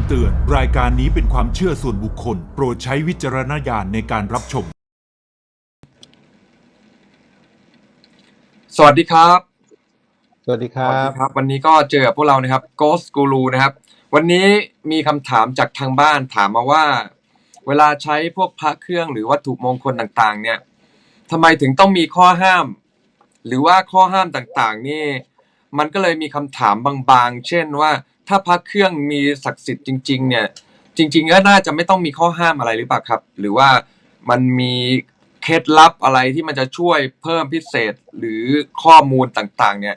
ำเตือน รายการนี้เป็นความเชื่อส่วนบุคคล โปรดใช้วิจารณญาณในการรับชม สวัสดีครับ สวัสดีคสรัวัสบ ดีครับ วันนี้ก็เจอกับพวกเรานะครับ Ghost Guru นะครับ วันนี้มีคำถามจากทางบ้านถามมาว่า เวลาใช้พวกพระเครื่องหรือวัตถุมงคลต่างๆ เนี่ยทำไมถึงต้องมีข้อห้าม หรือว่าข้อห้ามต่างๆ นี่ มันก็เลยมีคำถามบางๆ เช่นว่า ถ้าพระเครื่องมีศักดิ์สิทธิ์จริง ๆ เนี่ย จริง ๆ ก็น่าจะไม่ต้องมีข้อห้ามอะไรหรือเปล่าครับ หรือว่ามันมีเคล็ดลับอะไรที่มันจะช่วยเพิ่มพิเศษหรือข้อมูลต่างๆ เนี่ย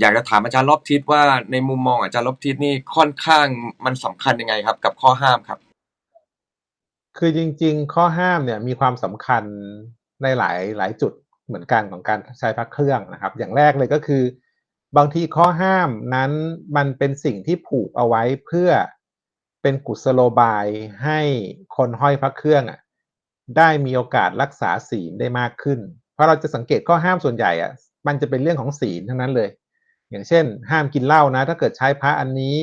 อยากจะถามอาจารย์รอบทิศว่าในมุมมองอาจารย์รอบทิศนี่ค่อนข้างมันสำคัญยังไงครับ กับข้อห้ามครับ คือจริง ๆ ข้อห้ามเนี่ยมีความสำคัญในหลายหลายจุดเหมือนกันของการใช้พระเครื่องนะครับ อย่างแรกเลยก็คือ บางทีข้อห้ามนั้นมันเป็นสิ่งที่ผูกเอาไว้เพื่อเป็นกุศโลบายให้คนห้อยพระเครื่องอะได้มีโอกาสรักษาศีลได้มากขึ้น เพราะเราจะสังเกตข้อห้ามส่วนใหญ่อะมันจะเป็นเรื่องของศีลทั้งนั้นเลย อย่างเช่น ห้ามกินเหล้านะ ถ้าเกิดใช้พระอันนี้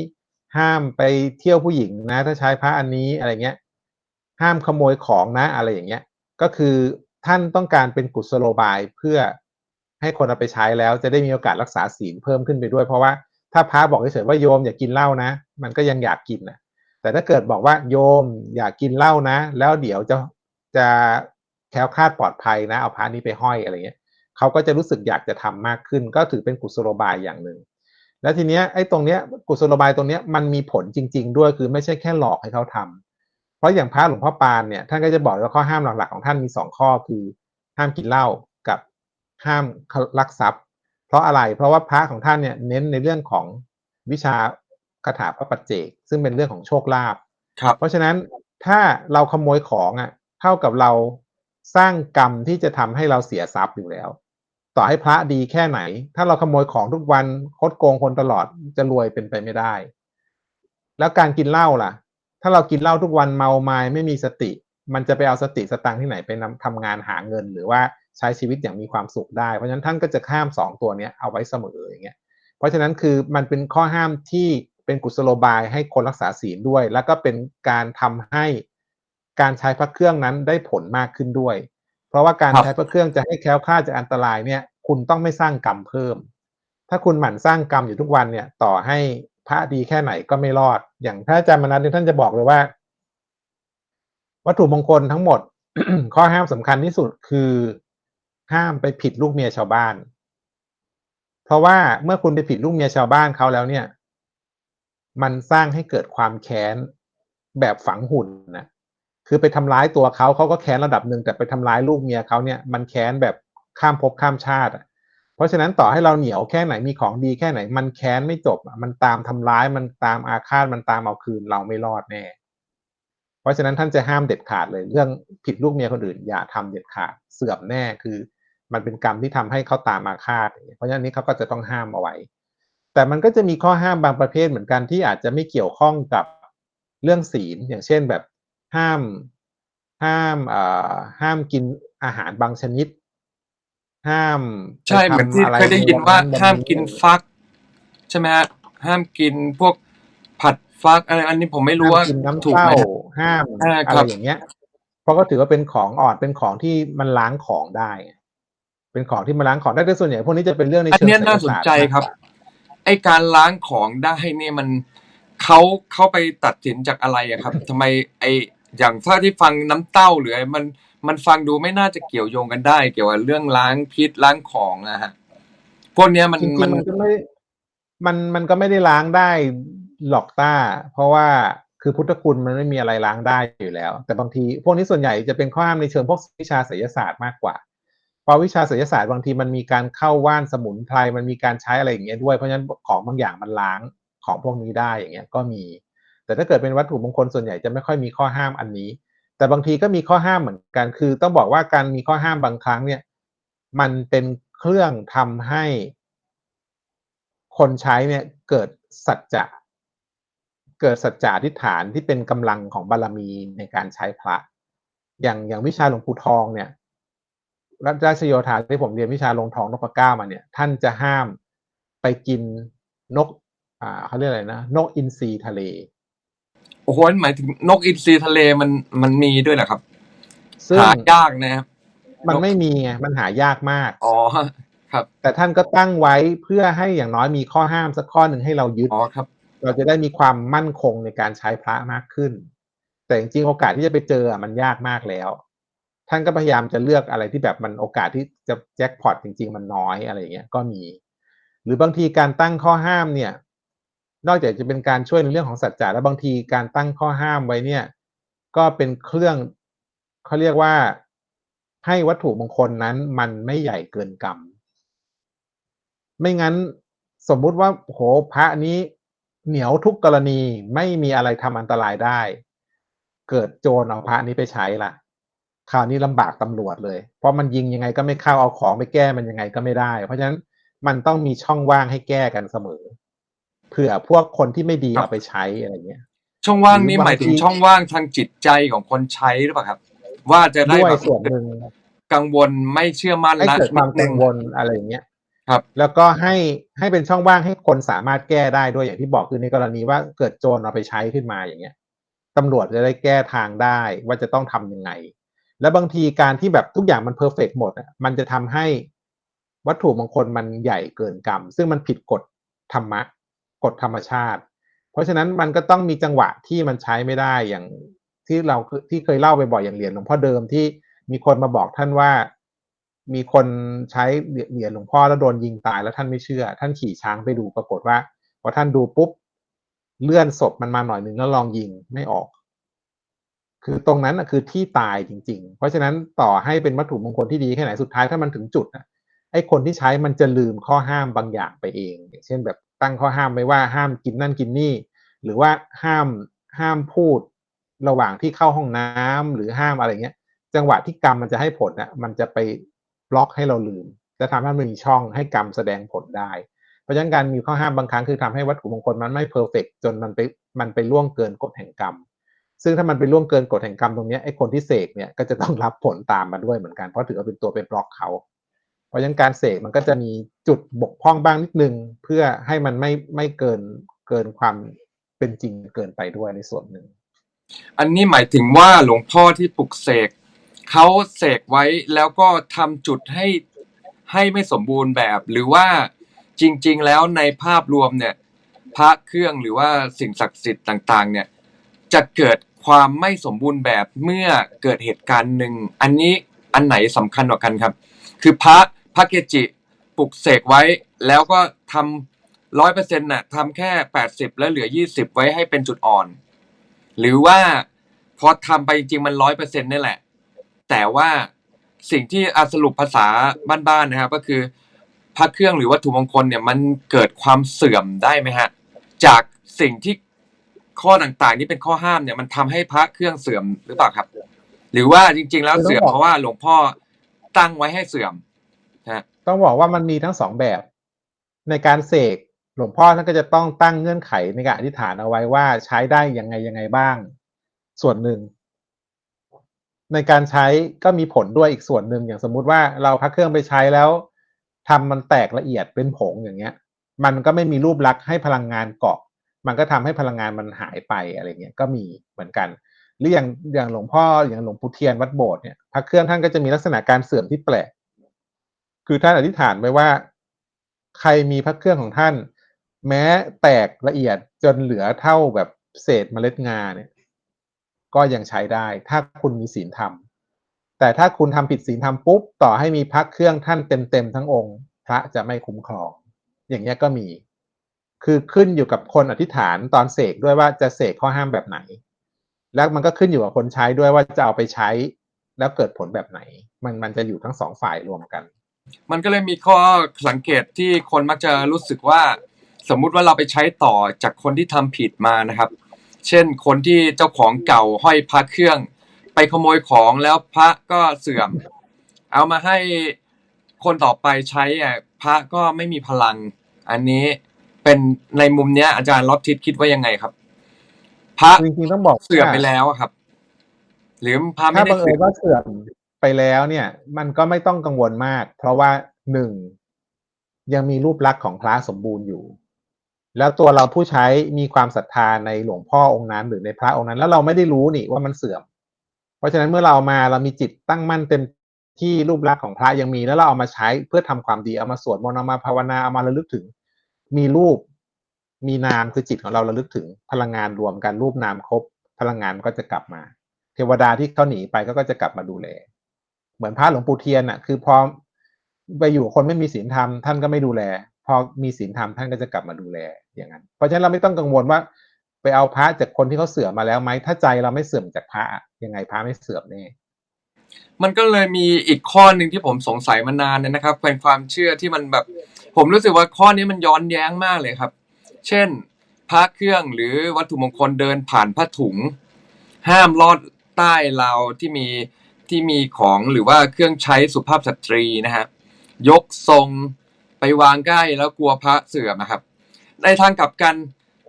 ห้ามไปเที่ยวผู้หญิงนะ ถ้าใช้พระอันนี้อะไรเงี้ย ห้ามขโมยของนะอะไรอย่างเงี้ย ก็คือท่านต้องการเป็นกุศโลบายเพื่อ ให้คนเอาไปใช้แล้วจะได้มีโอกาสรักษาศีลเพิ่มขึ้นไปด้วย เพราะว่าถ้าพระบอกเฉยๆว่าโยมอย่ากกินเหล้านะ มันก็ยังอยากกินนะแต่ถ้าเกิดบอกว่าโยมอย่ากกินเหล้านะ แล้วเดี๋ยวจะจะแคล้วคลาดปลอดภัยนะ เอาพระนี้ไปห้อยอะไรเงี้ยเขาก็จะรู้สึกอยากจะทำมากขึ้น ก็ถือเป็นกุศโลบายอย่างหนึ่งแล้วทีเนี้ยไอ้ตรงเนี้ยกุศโลบายตรงเนี้ยมันมีผลจริง ๆ ด้วยคือไม่ใช่แค่หลอกให้เขาทำเพราะอย่างพระหลวงพ่อปานเนี่ยท่านก็จะบอกว่าข้อห้ามหลักๆของท่านมีสองข้อคือห้ามกินเหล้า ห้ามลักทรัพย์ เพราะอะไรเพราะว่าพระของท่านเนี่ยเน้นในเรื่องของวิชาคาถาพระปัจเจก ซึ่งเป็นเรื่องของโชคลาภครับ เพราะฉะนั้นถ้าเราขโมยของอะเท่ากับเราสร้างกรรมที่จะทำให้เราเสียทรัพย์อยู่แล้ว ต่อให้พระดีแค่ไหน ถ้าเราขโมยของทุกวันคดโกงคนตลอดจะรวยเป็นไปไม่ได้ แล้วการกินเหล้าล่ะ ถ้าเรากินเหล้าทุกวันเมาไม้ไม่มีสติ มันจะไปเอาสติสตังค์ที่ไหนไปนำทำงานหาเงินหรือว่า ใช้ชีวิตอย่างมีความสุขได้ เพราะฉะนั้นท่านก็จะข้ามสองตัวนี้เอาไว้เสมออย่างเงี้ยเพราะฉะนั้นคือมันเป็นข้อห้ามที่เป็นกุศโลบายให้คนรักษาศีลด้วย แล้วก็เป็นการทำให้การใช้พระเครื่องนั้นได้ผลมากขึ้นด้วย เพราะว่าการใช้พระเครื่องจะให้แคล้วคลาดจากอันตรายเนี่ย คุณต้องไม่สร้างกรรมเพิ่ม ถ้าคุณหมั่นสร้างกรรมอยู่ทุกวันเนี่ย ต่อให้พระดีแค่ไหนก็ไม่รอด อย่างพระอาจารย์มนัสเนี่ยท่านจะบอกเลยว่า วัตถุมงคลทั้งหมด ข้อห้ามสำคัญที่สุดคือ ห้ามไปผิดลูกเมียชาวบ้าน เพราะว่าเมื่อคุณไปผิดลูกเมียชาวบ้านเขาแล้วเนี่ย มันสร้างให้เกิดความแค้นแบบฝังหุ่นนะคือไปทำร้ายตัวเขาเขาก็แค้นระดับหนึ่งแต่ไปทำร้ายลูกเมียเขาเนี่ยมันแค้นแบบข้ามภพข้ามชาติเพราะฉะนั้นต่อให้เราเหนียวแค่ไหนมีของดีแค่ไหน มันแค้นไม่จบมันตามทำร้ายมันตามอาฆาตมันตามเอาคืนเราไม่รอดแน่เพราะฉะนั้นท่านจะห้ามเด็ดขาดเลย เรื่องผิดลูกเมียคนอื่นอย่าทำเด็ดขาดเสื่อมแน่คือ มันเป็นกรรมที่ทำให้เขาตามอาฆาตอย่างเงี้ยเพราะฉะนั้นนี้เขาก็จะต้องห้ามเอาไว้ แต่มันก็จะมีข้อห้ามบางประเภทเหมือนกันที่อาจจะไม่เกี่ยวข้องกับเรื่องศีล อย่างเช่นแบบห้ามห้ามเอ่อห้ามกินอาหารบางชนิด ห้ามใช่ไปเหมือนทำที่อะไรเคยได้ยินว่าใวัห้ามกินฟัก ใช่ไหมฮะห้ามกินพวกผัดฟักอะไรอันนี้ผมไม่รู้ว่าห้ามกินน้ำถูกเต้าไหมฮะห้ามอ่าอะคไรรับอย่างเงี้ย เพราะก็ถือว่าเป็นของอ่อนเป็นของที่มันล้างของได้ เป็นของที่มันล้างของได้แต่ส่วนใหญ่พวกนี้จะเป็นเรื่องในอันเชิงเนี้ยน่าสนใจครับ ไอการล้างของได้เนี่ยมันเขาเขาไปตัดสินจากอะไรอะครับทำไมไออย่างถ้าที่ฟังน้ำเต้าหรืออะไรมันมันฟังดูไม่น่าจะเกี่ยวโยงกันได้ เกี่ยวกับเรื่องล้างพิษล้างของนะฮะพวกเนี้ยมันจริงๆมัมันนก็ไม่มันมันก็ไม่ได้ล้างได้หรอกต้า เพราะว่าคือพุทธคุณมันไม่มีอะไรล้างได้อยู่แล้ว แต่บางทีพวกนี้ส่วนใหญ่จะเป็นข้อห้ามในเชิงพวกวิชาไสยศาสตร์มากกว่าเพราวิชาไสยศาสตร์บางทีมันมีการเข้าว่านสมุนไพรมันมีการใช้อะไรอย่างเงี้ยด้วยเพราะฉะนั้นของบางอย่างมันล้างของพวกนี้ได้อย่างเงี้ยก็มี แต่ถ้าเกิดเป็นวัตถุมงคลส่วนใหญ่จะไม่ค่อยมีข้อห้ามอันนี้ แต่บางทีก็มีข้อห้ามเหมือนกัน คือต้องบอกว่าการมีข้อห้ามบางครั้งเนี่ย มันเป็นเครื่องทำให้ คนใช้เนี่ยเกิดสัจจะเกิดสัจจะอธิษฐานที่เป็นกำลังของบารมีในการใช้พระ อย่างอย่างวิชาหลวงปู่ทองเนี่ย รัตราชโยธาที่ผมเรียนวิชาลงทองนพเก้ามาเนี่ย ท่านจะห้ามไปกินนก อ่าเขาเรียกอะไรนะนกอินทรีทะเลโอ้โหหมายถึงนกอินทรีทะเลมันมันมีด้วยเหรอครับซึ่งหายากนะครับมันไม่มีไงมันหายากมากอ๋อครับ แต่ท่านก็ตั้งไว้เพื่อให้อย่างน้อยมีข้อห้ามสักข้อหนึ่งให้เรายึดอ๋อครับ เราจะได้มีความมั่นคงในการใช้พระมากขึ้น แต่จริงๆโอกาสที่จะไปเจออะมันยากมากแล้ว ท่านก็พยายามจะเลือกอะไรที่แบบมันโอกาสที่จะแจ็คพอตจริง ๆ มันน้อยอะไรอย่างเงี้ยก็มี หรือบางทีการตั้งข้อห้ามเนี่ย นอกจากจะเป็นการช่วยในเรื่องของสัจจะแล้วบางทีการตั้งข้อห้ามไว้เนี่ย ก็เป็นเครื่องเขาเรียกว่าให้วัตถุมงคลนั้นมันไม่ใหญ่เกินกรรมไม่งั้นสมมุติว่าโหพระนี้เหนียวทุกกรณีไม่มีอะไรทำอันตรายได้ เกิดโจรเอาพระนี้ไปใช้ล่ะ คราวนี้ลำบากตำรวจเลย เพราะมันยิงยังไงก็ไม่เข้าเอาของไปแก้มันยังไงก็ไม่ได้ เพราะฉะนั้นมันต้องมีช่องว่างให้แก้กันเสมอเผื่อพวกคนที่ไม่ดีครับเอาไปใช้อะไรเงี้ย ช่องว่างนี้หรือบางหมายถึงทีช่องว่างทางจิตใจของคนใช้หรือเปล่าครับ ว่าจะได้ด้วยแบบส่วนหนึ่งกังวลไม่เชื่อมั่นให้ละเกิดความนิดนึกังวลอะไรอย่างเงี้ยครับ แล้วก็ให้ให้เป็นช่องว่างให้คนสามารถแก้ได้ด้วยอย่างที่บอกคือในกรณีว่าเกิดโจรเอาไปใช้ขึ้นมาอย่างเงี้ยตำรวจจะได้แก้ทางได้ว่าจะต้องทำยังไง แล้วบางทีการที่แบบทุกอย่างมันเพอร์เฟกหมดอะมันจะทำให้วัตถุมงคลมันใหญ่เกินกรรม ซึ่งมันผิดกฎธรรมะกฎธรรมชาติ เพราะฉะนั้นมันก็ต้องมีจังหวะที่มันใช้ไม่ได้อย่างที่เราที่เคยเล่าไปบ่อยอย่างเหรียญหลวงพ่อเดิมที่มีคนมาบอกท่านว่า มีคนใช้เหรียญหลวงพ่อแล้วโดนยิงตายแล้วท่านไม่เชื่อ ท่านขี่ช้างไปดูปรากฏว่าพอท่านดูปุ๊บเลื่อนศพมันมาหน่อยหนึ่งแล้วลองยิงไม่ออก คือตรงนั้นนะคือที่ตายจริง ๆ เพราะฉะนั้นต่อให้เป็นวัตถุมงคลที่ดีแค่ไหนสุดท้ายถ้ามันถึงจุดน่ะไอ้คนที่ใช้มันจะลืมข้อห้ามบางอย่างไปเอง อย่างเช่นแบบตั้งข้อห้ามไว้ว่าห้ามกินนั่นกินนี่ หรือว่าห้ามห้ามพูดระหว่างที่เข้าห้องน้ำหรือห้ามอะไรเงี้ย จังหวะที่กรรมมันจะให้ผลน่ะมันจะไปบล็อกให้เราลืมจะทำให้มันมีช่องให้กรรมแสดงผลได้ เพราะฉะนั้นการมีข้อห้ามบางครั้งคือทำให้วัตถุมงคลมันไม่เพอร์เฟกจนมันไปมันไปล่วงเกินกฎแห่งกรรม ซึ่งถ้ามันไปล่วงเกินกฎแห่งกรรมตรงนี้ไอ้คนที่เสกเนี่ยก็จะต้องรับผลตามมาด้วยเหมือนกันเพราะถือว่าเป็นตัวไปบล็อกเขา เพราะฉะนั้นการเสกมันก็จะมีจุดบกพร่องบ้างนิดนึง เพื่อให้มันไม่ไม่เกินเกินความเป็นจริงเกินไปด้วยในส่วนหนึ่ง อันนี้หมายถึงว่าหลวงพ่อที่ปลุกเสกเขาเสกไว้แล้วก็ทำจุดให้ให้ไม่สมบูรณ์แบบ หรือว่าจริง ๆ แล้วในภาพรวมเนี่ยพระเครื่องหรือว่าสิ่งศักดิ์สิทธิ์ต่าง ๆ เนี่ย จะเกิดความไม่สมบูรณ์แบบเมื่อเกิดเหตุการณ์หนึ่ง อันนี้อันไหนสำคัญกว่ากันครับ คือพระพระเกจิปลุกเสกไว้ แล้วก็ทำร้อยเปอร์เซ็นต์น่ะทำแค่แปดสิบแล้วเหลือยี่สิบไว้ให้เป็นจุดอ่อน หรือว่าพอทำไปจริงมันร้อยเปอร์เซ็นต์นี่แหละ แต่ว่าสิ่งที่อาสรุปภาษาบ้านๆนะครับก็คือพระเครื่องหรือวัตถุมงคลเนี่ยมันเกิดความเสื่อมได้ไหมฮะจากสิ่งที่ ข้อต่างๆ ที่เป็นข้อห้ามเนี่ยมันทำให้พระเครื่องเสื่อมหรือเปล่าครับ หรือว่าจริง ๆ แล้วเสื่อมเพราะว่าหลวงพ่อตั้งไว้ให้เสื่อมนะฮะต้องบอกว่ามันมีทั้งสองแบบ ในการเสกหลวงพ่อท่านก็จะต้องตั้งเงื่อนไขในการอธิษฐานเอาไว้ว่าใช้ได้ยังไงยังไงบ้าง ส่วนหนึ่ง ในการใช้ก็มีผลด้วยอีกส่วนหนึ่งอย่างสมมุติว่าเราพักเครื่องไปใช้แล้วทำมันแตกละเอียดเป็นผงอย่างเงี้ย มันก็ไม่มีรูปลักษณ์ให้พลังงานเกาะ มันก็ทำให้พลังงานมันหายไปอะไรเงี้ยก็มีเหมือนกันหรืออย่างอย่างหลวงพ่ออย่างหลวงปู่เทียนวัดโบสถ์เนี่ยพระเครื่องท่านก็จะมีลักษณะการเสื่อมที่แปลก คือท่านอธิษฐานไว้ว่า ใครมีพระเครื่องของท่าน แม้แตกละเอียดจนเหลือเท่าแบบเศษเมล็ดงาเนี่ย ก็ยังใช้ได้ ถ้าคุณมีศีลธรรม แต่ถ้าคุณทำผิดศีลธรรมปุ๊บต่อให้มีพระเครื่องท่านเต็มๆทั้งองค์ พระจะไม่คุ้มครอง อย่างเงี้ยก็มี คือขึ้นอยู่กับคนอธิษฐานตอนเสกด้วยว่าจะเสกข้อห้ามแบบไหน แล้วมันก็ขึ้นอยู่กับคนใช้ด้วยว่าจะเอาไปใช้แล้วเกิดผลแบบไหน มันมันจะอยู่ทั้งสองฝ่ายรวมกัน มันก็เลยมีข้อสังเกตที่คนมักจะรู้สึกว่า สมมุติว่าเราไปใช้ต่อจากคนที่ทำผิดมานะครับ เช่นคนที่เจ้าของเก่าห้อยพระเครื่อง ไปขโมยของแล้วพระก็เสื่อม เอามาให้คนต่อไปใช้อะพระก็ไม่มีพลัง อันนี้ เป็นในมุมเนี้ยอาจารย์ลอบทิศคิดว่ายังไงครับ พระจริงๆต้องบอกว่าเสื่อมไปแล้วอะครับ หรือพระไม่ถ้าได้บังเอิเสื่อญมว่าเสื่อมไปแล้วเนี่ย มันก็ไม่ต้องกังวลมาก เพราะว่าหนึ่งยังมีรูปลักษณ์ของพระสมบูรณ์อยู่ แล้วตัวเราผู้ใช้มีความศรัทธาในหลวงพ่อองค์นั้น หรือในพระองค์นั้น แล้วเราไม่ได้รู้นี่ว่ามันเสื่อม เพราะฉะนั้นเมื่อเราเอามาเรามีจิตตั้งมั่นเต็มที่รูปลักษณ์ของพระยังมีแล้วเราเอามาใช้เพื่อทำความดีเอามาสวดมนต์เอามาภาวนาเอามาระลึกถึง มีรูป มีนามคือจิตของเราระลึกถึงพลังงานรวมกันรูปนามครบ พลังงานก็จะกลับมา เทวดาที่เขาหนีไปก็ก็จะกลับมาดูแล เหมือนพระหลวงปู่เทียนอะ คือพอไปอยู่คนไม่มีศีลธรรมท่านก็ไม่ดูแล พอมีศีลธรรมท่านก็จะกลับมาดูแลอย่างนั้น เพราะฉะนั้นเราไม่ต้องกังวลว่า ไปเอาพระจากคนที่เขาเสื่อมมาแล้วไหมถ้าใจเราไม่เสื่อมจากพระยังไงพระไม่เสื่อมแน่ มันก็เลยมีอีกข้อหนึ่งที่ผมสงสัยมานานเนี่ยนะครับเป็นความเชื่อที่มันแบบ ผมรู้สึกว่าข้อนี้มันย้อนแย้งมากเลยครับ เช่น พระเครื่องหรือวัตถุมงคลเดินผ่านผ้าถุง ห้ามลอดใต้ราวที่มีที่มีของหรือว่าเครื่องใช้สุภาพสตรีนะฮะยกทรงไปวางใกล้แล้วกลัวพระเสื่อมนะครับ ในทางกลับกัน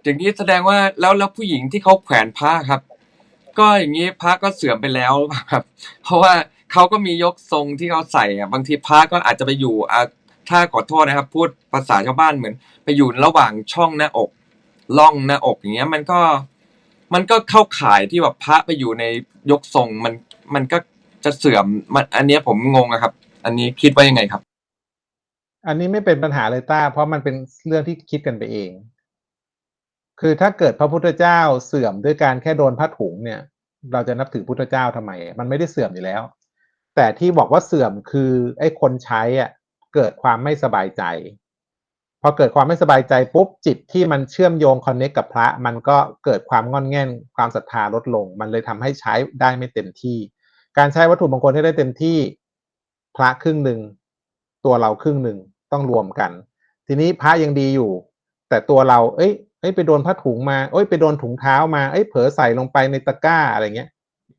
อย่างนี้แสดงว่าแล้วแล้วผู้หญิงที่เขาแขวนพระครับ ก็อย่างนี้พระก็เสื่อมไปแล้วครับ เพราะว่าเขาก็มียกทรงที่เขาใส่อะบางทีพระก็อาจจะไปอยู่อะถ้าขอโทษนะครับ พูดภาษาชาวบ้านเหมือน ไปอยู่ระหว่างช่องหน้าอกล่องหน้าอกอย่างเงี้ย มันก็มันก็เข้าข่ายที่แบบพระไปอยู่ในยกทรงมันมันก็จะเสื่อมมันอันเนี้ยผมงงอะครับ อันนี้คิดว่ายังไงครับ อันนี้ไม่เป็นปัญหาเลยต้า เพราะมันเป็นเรื่องที่คิดกันไปเอง คือถ้าเกิดพระพุทธเจ้าเสื่อมด้วยการแค่โดนผ้าถุงเนี่ย เราจะนับถือพุทธเจ้าทำไม มันไม่ได้เสื่อมอยู่แล้ว แต่ที่บอกว่าเสื่อมคือไอ้คนใช้อะเกิดความไม่สบายใจ พอเกิดความไม่สบายใจปุ๊บจิตที่มันเชื่อมโยงคอนเนคกับพระ มันก็เกิดความงอนแง่นความศรัทธาลดลง มันเลยทำให้ใช้ได้ไม่เต็มที่ การใช้วัตถุมงคลให้ได้เต็มที่พระครึ่งหนึ่งตัวเราครึ่งหนึ่งต้องรวมกัน ทีนี้พระยังดีอยู่ แต่ตัวเรา เอ้ย เอ้ยไปโดนผ้าถุงมาเอ้ยไปโดนถุงเท้ามาเอ้ยเผลอใส่ลงไปในตะกร้าอะไรเงี้ย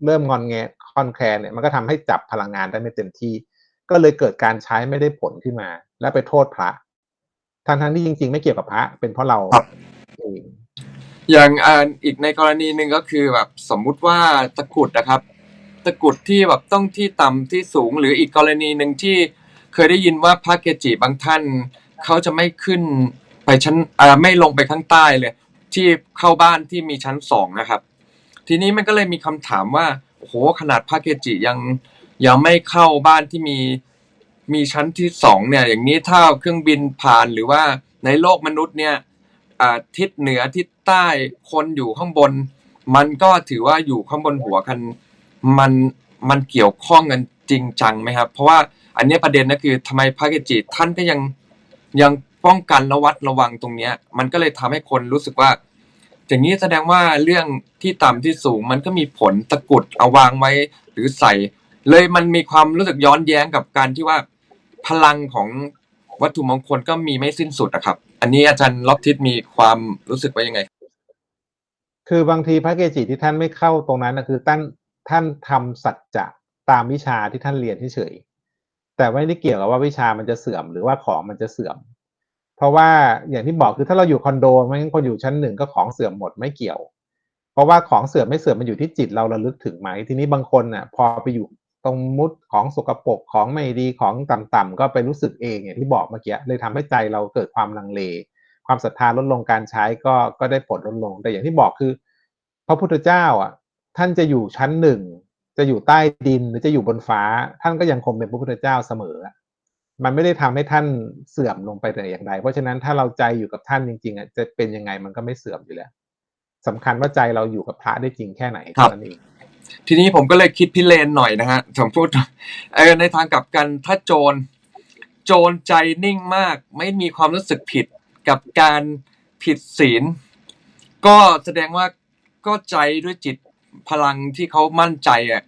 เริ่มงอนแงคอนแคลนเนี่ยมันก็ทำให้จับพลังงานได้ไม่เต็มที่ ก็เลยเกิดการใช้ไม่ได้ผลขึ้นมา แล้วไปโทษพระทั้งทั้งๆที่จริง ๆ ไม่เกี่ยวกับพระ เป็นเพราะเราครับเองอย่างอ่าอีกในกรณีหนึ่งก็คือแบบสมมุติว่าตะกรุดนะครับ ตะกรุดที่แบบต้องที่ต่ำที่สูง หรืออีกกรณีหนึ่งที่เคยได้ยินว่าพระเกจิบางท่านเขาจะไม่ขึ้น ไปชั้นอ่าไม่ลงไปข้างใต้เลย ที่เข้าบ้านที่มีชั้นสองนะครับ ทีนี้มันก็เลยมีคำถามว่าโอ้โหขนาดพระเกจิยังยังไม่เข้าบ้านที่มีมีชั้นที่สองเนี่ย อย่างนี้ถ้าเครื่องบินผ่านหรือว่าในโลกมนุษย์เนี่ยอาทิศเหนือทิศใต้คนอยู่ข้างบน มันก็ถือว่าอยู่ข้างบนหัวกันมันมันเกี่ยวข้องกันจริงจังไหมครับ เพราะว่าอันนี้ประเด็นก็คือทำไมพระเกจิท่านก็ยังยัง ป้องกันระวัดระวังตรงเนี้ย มันก็เลยทำให้คนรู้สึกว่า อย่างนี้แสดงว่าเรื่องที่ต่ำที่สูงมันก็มีผลตะกุดเอาวางไว้หรือใส่ เลยมันมีความรู้สึกย้อนแย้งกับการที่ว่าพลังของวัตถุมงคลก็มีไม่สิ้นสุดอะครับ อันนี้อาจารย์ล็อบทิศมีความรู้สึกว่ายังไง คือบางทีพระเกจิที่ท่านไม่เข้าตรงนั้นนะคือท่านท่านทำสัจจะตามวิชาที่ท่านเรียนเฉยแต่ไม่ได้เกี่ยวกับว่าวิชามันจะเสื่อมหรือว่าของมันจะเสื่อม เพราะว่าอย่างที่บอกคือถ้าเราอยู่คอนโดไม่งั้นคนอยู่ชั้นหนึ่งก็ของเสื่อมหมดไม่เกี่ยว เพราะว่าของเสื่อมไม่เสื่อมมันอยู่ที่จิตเราระลึกถึงไหมทีนี้บางคนน่ะพอไปอยู่ตรงมุดของสกปรกของไม่ดีของต่ำๆก็ไปรู้สึกเองอย่างที่บอกเมื่อกี้เลยทำให้ใจเราเกิดความลังเล ความศรัทธาลดลงการใช้ก็ก็ได้ผลลดลง แต่อย่างที่บอกคือ พระพุทธเจ้าอะท่านจะอยู่ชั้นหนึ่งจะอยู่ใต้ดินหรือจะอยู่บนฟ้า ท่านก็ยังคงเป็นพระพุทธเจ้าเสมอ มันไม่ได้ทำให้ท่านเสื่อมลงไปแต่อย่างใดเพราะฉะนั้นถ้าเราใจอยู่กับท่านจริงๆอะจะเป็นยังไงมันก็ไม่เสื่อมอยู่แล้วสำคัญว่าใจเราอยู่กับพระได้จริงแค่ไหนครับเท่านั้นเองทีนี้ผมก็เลยคิดพิเรนหน่อยนะฮะสมพูดเออในทางกลับกันถ้าโจร โจรใจนิ่งมาก ไม่มีความรู้สึกผิดกับการผิดศีล ก็แสดงว่าก็ใจด้วยจิตพลังที่เขามั่นใจอะ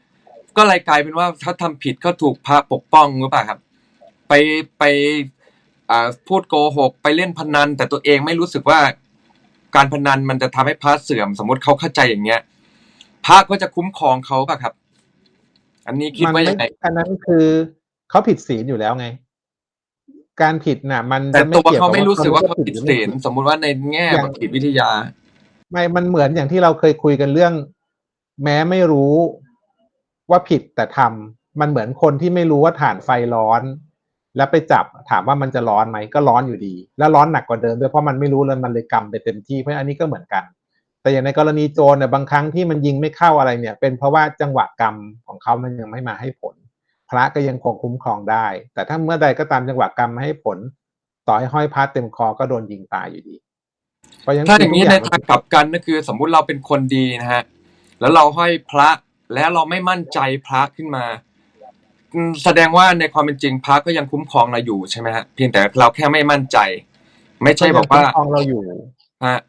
ก็เลยกลายเป็นว่าถ้าทำผิดก็ถูกพระปกป้องหรือเปล่าครับ ไปไปอ่าพูดโกหก ไปเล่นพนัน แต่ตัวเองไม่รู้สึกว่าการพนันมันจะทำให้พระเสื่อม สมมติเขาเข้าใจอย่างเงี้ยพระก็จะคุ้มครองเขาป่ะครับ อันนี้คิดมันว่าไม่ยังไงอันนั้นคือเขาผิดศีลอยู่แล้วไง การผิดน่ะ มันแต่จะไม่ตัวเกี่ยวเขากับไม่รู้สึกว่าจะเขาผิดหรือศีไม่ลสมมุติว่าในแง่อย่างแบบจิตวิทยา ไม่มันเหมือนอย่างที่เราเคยคุยกันเรื่อง แม้ไม่รู้ว่าผิดแต่ทำมันเหมือนคนที่ไม่รู้ว่าฐานไฟร้อน แล้วไปจับถามว่ามันจะร้อนไหมก็ร้อนอยู่ดี แล้วร้อนหนักกว่าเดิมด้วยเพราะมันไม่รู้เลยมันเลยกำไปเต็มที่เพราะอันนี้ก็เหมือนกัน แต่อย่างในกรณีโจรเนี่ยบางครั้งที่มันยิงไม่เข้าอะไรเนี่ย เป็นเพราะว่าจังหวะกรรมของเขามันยังไม่มาให้ผล พระก็ยังคงคุ้มครองได้ แต่ถ้าเมื่อใดก็ตามจังหวะกรรมไม่ให้ผล ต่อให้ห้อยพระเต็มคอก็โดนยิงตายอยู่ดีเพราะฉะนั้นถ้าอย่างนี้ทุในมัทางกลับกันก็คือ สมมุติเราเป็นคนดีนะฮะแล้วเราห้อยพระแล้วเราไม่มั่นใจพระขึ้นมาอืม แสดงว่าในความเป็นจริงพระก็ยังคุ้มครองเราอยู่ใช่ไหมฮะเพียงแต่เราแค่ไม่มั่นใจ ไม่ใช่บอกว่าก็ยังคุ้มครองเราอยู่ฮะ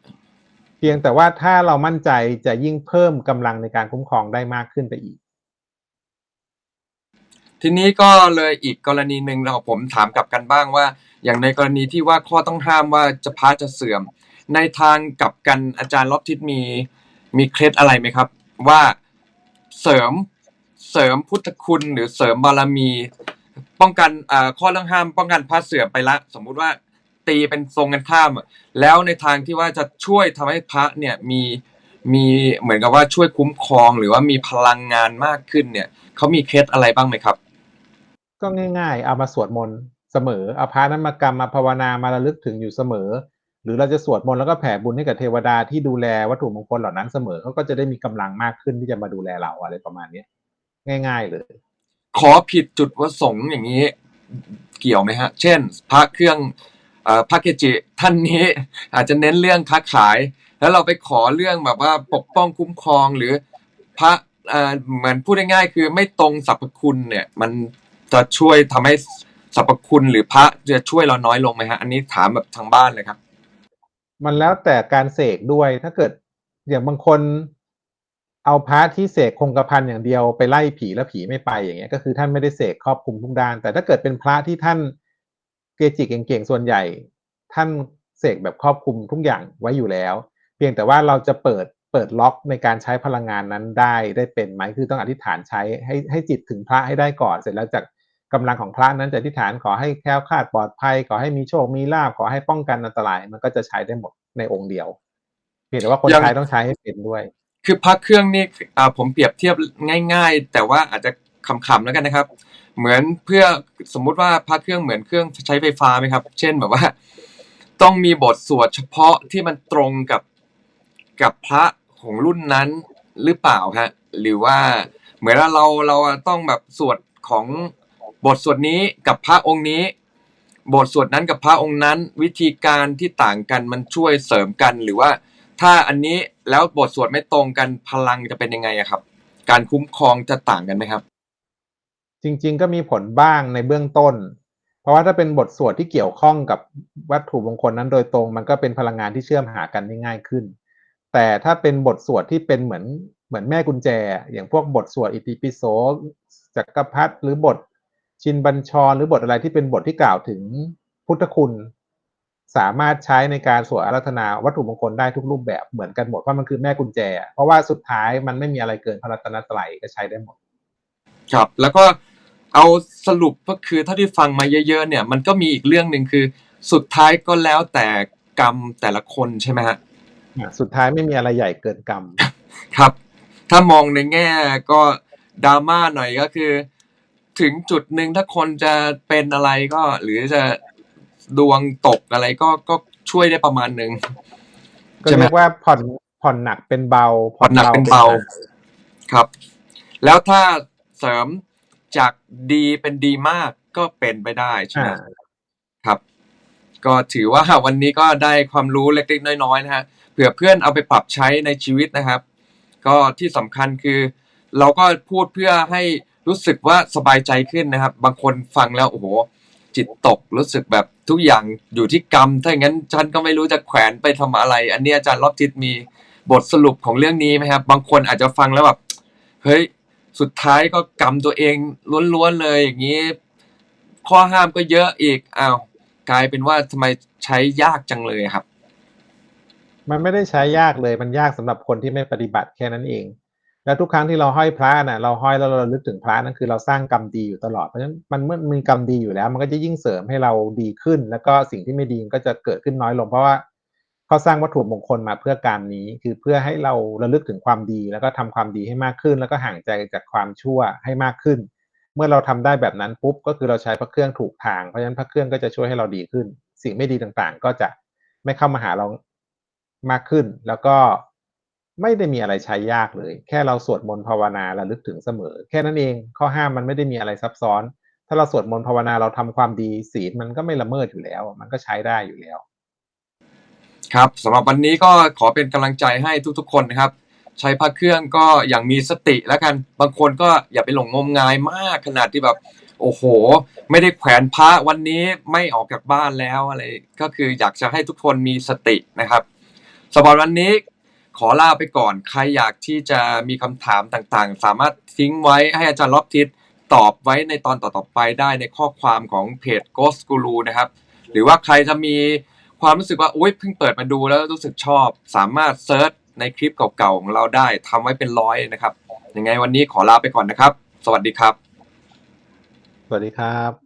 เพียงแต่ว่าถ้าเรามั่นใจจะยิ่งเพิ่มกำลังในการคุ้มครองได้มากขึ้นไปอีก ทีนี้ก็เลยอีกกรณีหนึ่งเราผมถามกลับกันบ้างว่า อย่างในกรณีที่ว่าข้อต้องห้ามว่าจะพระจะเสื่อม ในทางกลับกันอาจารย์รอบทิศมีมีเคล็ดอะไรไหมครับ ว่าเสริม เสริมพุทธคุณหรือเสริมบารมี ป้องกันอ่าข้อต้องห้ามป้องกันพระเสื่อมไปละ สมมุติว่าตีเป็นทรงกันข้ามอะแล้วในทางที่ว่าจะช่วยทำให้พระเนี่ยมีมีเหมือนกับว่าช่วยคุ้มครองหรือว่ามีพลังงานมากขึ้นเนี่ยเขามีเคล็ดอะไรบ้างไหมครับ ก็ง่ายๆ เอามาสวดมนต์เสมอเอาพระนั้นมากรรมมาภาวนามาระลึกถึงอยู่เสมอ หรือเราจะสวดมนต์แล้วก็แผ่บุญให้กับเทวดาที่ดูแลวัตถุมงคลเหล่านั้นเสมอเขาก็จะได้มีกำลังมากขึ้นที่จะมาดูแลเราอะไรประมาณเนี้ย ง่าย ๆ เลย ขอผิดจุดประสงค์อย่างนี้ เกี่ยวไหมฮะ เช่น พระเครื่องเอ่อพระเกจิท่านนี้อาจจะเน้นเรื่องค้าขาย แล้วเราไปขอเรื่องแบบว่าปกป้องคุ้มครองหรือพระเอ่อเหมือนพูดง่ายๆคือไม่ตรงสรรพคุณเนี่ย มันจะช่วยทำให้สรรพคุณหรือพระจะช่วยเราน้อยลงไหมฮะ อันนี้ถามแบบทางบ้านเลยครับ มันแล้วแต่การเสกด้วยถ้าเกิดอย่างบางคน เอาพระที่เสกคงกระพันอย่างเดียวไปไล่ผีแล้วผีไม่ไปอย่างเงี้ยก็คือท่านไม่ได้เสกครอบคลุมทุกด้าน แต่ถ้าเกิดเป็นพระที่ท่านเกจิเก่งๆส่วนใหญ่ ท่านเสกแบบครอบคลุมทุกอย่างไว้อยู่แล้ว เพียงแต่ว่าเราจะเปิดเปิดล็อกในการใช้พลังงานนั้นได้ได้เป็นไหมคือต้องอธิษฐานใช้ให้ให้จิตถึงพระให้ได้ก่อนเสร็จแล้วจากกำลังของพระนั้นจะอธิษฐานขอให้แคล้วคลาดปลอดภัย ขอให้มีโชคมีลาภขอให้ป้องกันอันตรายมันก็จะใช้ได้หมดในองค์เดียว เพียงแต่ว่าคนใช้ต้องใช้ให้เป็นด้วย คือพระเครื่องนี่อ่าผมเปรียบเทียบง่าย ๆ แต่ว่าอาจจะขำๆแล้วกันนะครับ เหมือนเพื่อสมมุติว่าพระเครื่องเหมือนเครื่องใช้ไฟฟ้าไหมครับ เช่นแบบว่า ต้องมีบทสวดเฉพาะที่มันตรงกับกับพระของรุ่นนั้นหรือเปล่าฮะหรือว่าเหมือนว่าเราเราต้องแบบสวดของบทสวดนี้กับพระองค์นี้ บทสวดนั้นกับพระองค์นั้น วิธีการที่ต่างกันมันช่วยเสริมกันหรือว่า ถ้าอันนี้ แล้วบทสวดไม่ตรงกันพลังจะเป็นยังไงอะครับ การคุ้มครองจะต่างกันไหมครับ จริง ๆ ก็มีผลบ้างในเบื้องต้น เพราะว่าถ้าเป็นบทสวดที่เกี่ยวข้องกับวัตถุมงคลนั้นโดยตรง มันก็เป็นพลังงานที่เชื่อมหากันได้ง่ายขึ้น แต่ถ้าเป็นบทสวดที่เป็นเหมือนเหมือนแม่กุญแจ อย่างพวกบทสวดอิติปิโสจักรพรรดิหรือบทชินบัญชรหรือบทอะไรที่เป็นบทที่กล่าวถึงพุทธคุณ สามารถใช้ในการสวดอารัธนาวัตถุมงคลได้ทุกรูปแบบเหมือนกันหมดเพราะมันคือแม่กุญแจ เพราะว่าสุดท้ายมันไม่มีอะไรเกินพระรัตนตรัยก็ใช้ได้หมด ครับ แล้วก็เอาสรุปก็คือเท่าที่ฟังมาเยอะ ๆ เนี่ย มันก็มีอีกเรื่องหนึ่งคือ สุดท้ายก็แล้วแต่กรรมแต่ละคนใช่ไหมฮะอะสุดท้ายไม่มีอะไรใหญ่เกินกรรม ครับ ถ้ามองในแง่ก็ดราม่าหน่อยก็คือ ถึงจุดหนึ่งถ้าคนจะเป็นอะไรก็ หรือจะ ดวงตกอะไรก็ก็ช่วยได้ประมาณหนึ่งก็ใช่ไหมเรียกว่าผ่อนผ่อนหนักเป็นเบา ผ่อนหนักเป็นเบาครับ แล้วถ้าเสริมจากดีเป็นดีมากก็เป็นไปได้ใช่ไหมอ่าครับ ก็ถือว่าวันนี้ก็ได้ความรู้เล็กๆน้อยๆนะฮะเผื่อเพื่อนเอาไปปรับใช้ในชีวิตนะครับ ก็ที่สำคัญคือ เราก็พูดเพื่อให้รู้สึกว่าสบายใจขึ้นนะครับ บางคนฟังแล้วโอ้โห จิตตกรู้สึกแบบทุกอย่างอยู่ที่กรรม ถ้าอย่างนั้นฉันก็ไม่รู้จะแขวนไปทำอะไร อันนี้อาจารย์รอบทิศมีบทสรุปของเรื่องนี้ไหมครับ บางคนอาจจะฟังแล้วแบบเฮ้ยสุดท้ายก็กรรมตัวเองล้วนๆเลยอย่างนี้ ข้อห้ามก็เยอะอีกอ้าวกลายเป็นว่าทำไมใช้ยากจังเลยครับ มันไม่ได้ใช้ยากเลยมันยากสำหรับคนที่ไม่ปฏิบัติแค่นั้นเอง แล้วทุกครั้งที่เราห้อยพระน่ะเราห้อยแล้วเราลึกถึงพระนั่นคือเราสร้างกรรมดีอยู่ตลอดเพราะฉะนั้นมันเมื่อมีกรรมดีอยู่แล้ว มันก็จะยิ่งเสริมให้เราดีขึ้น แล้วก็สิ่งที่ไม่ดีก็จะเกิดขึ้นน้อยลง เพราะว่าเขาสร้างวัตถุมงคลมาเพื่อการนี้ คือเพื่อให้เราระลึกถึงความดี แล้วก็ทำความดีให้มากขึ้น แล้วก็ห่างใจจากความชั่วให้มากขึ้น เมื่อเราทำได้แบบนั้นปุ๊บก็คือเราใช้พระเครื่องถูกทางเพราะฉะนั้นพระเครื่องก็จะช่วยให้เราดีขึ้น สิ่งไม่ดีต่างๆ ก็จะไม่เข้ามาหาเรามากขึ้น แล้วก็ ไม่ได้มีอะไรใช้ยากเลย แค่เราสวดมนต์ภาวนาระลึกถึงเสมอ แค่นั้นเองข้อห้ามมันไม่ได้มีอะไรซับซ้อน ถ้าเราสวดมนต์ภาวนาเราทำความดีศีลมันก็ไม่ละเมิดอยู่แล้ว มันก็ใช้ได้อยู่แล้ว ครับสำหรับวันนี้ก็ขอเป็นกำลังใจให้ทุกๆ คนนะครับ ใช้พระเครื่องก็อย่างมีสติแล้วกันบางคนก็อย่าไปหลงงมงายมากขนาดที่แบบ โอ้โห ไม่ได้แขวนพระวันนี้ไม่ออกจากบ้านแล้วอะไรก็คืออยากจะให้ทุกคนมีสตินะครับสำหรับวันนี้ ขอลาไปก่อน ใครอยากที่จะมีคำถามต่างๆ สามารถทิ้งไว้ให้อาจารย์ล็อบทิศตอบไว้ในตอนต่อๆไปได้ในข้อความของเพจ Ghost Guru นะครับ หรือว่าใครจะมีความรู้สึกว่าอุ้ยเพิ่งเปิดมาดูแล้วรู้สึกชอบ สามารถเซิร์ชในคลิปเก่าๆของเราได้ทำไว้เป็นร้อยนะครับยังไงวันนี้ขอลาไปก่อนนะครับ สวัสดีครับ สวัสดีครับ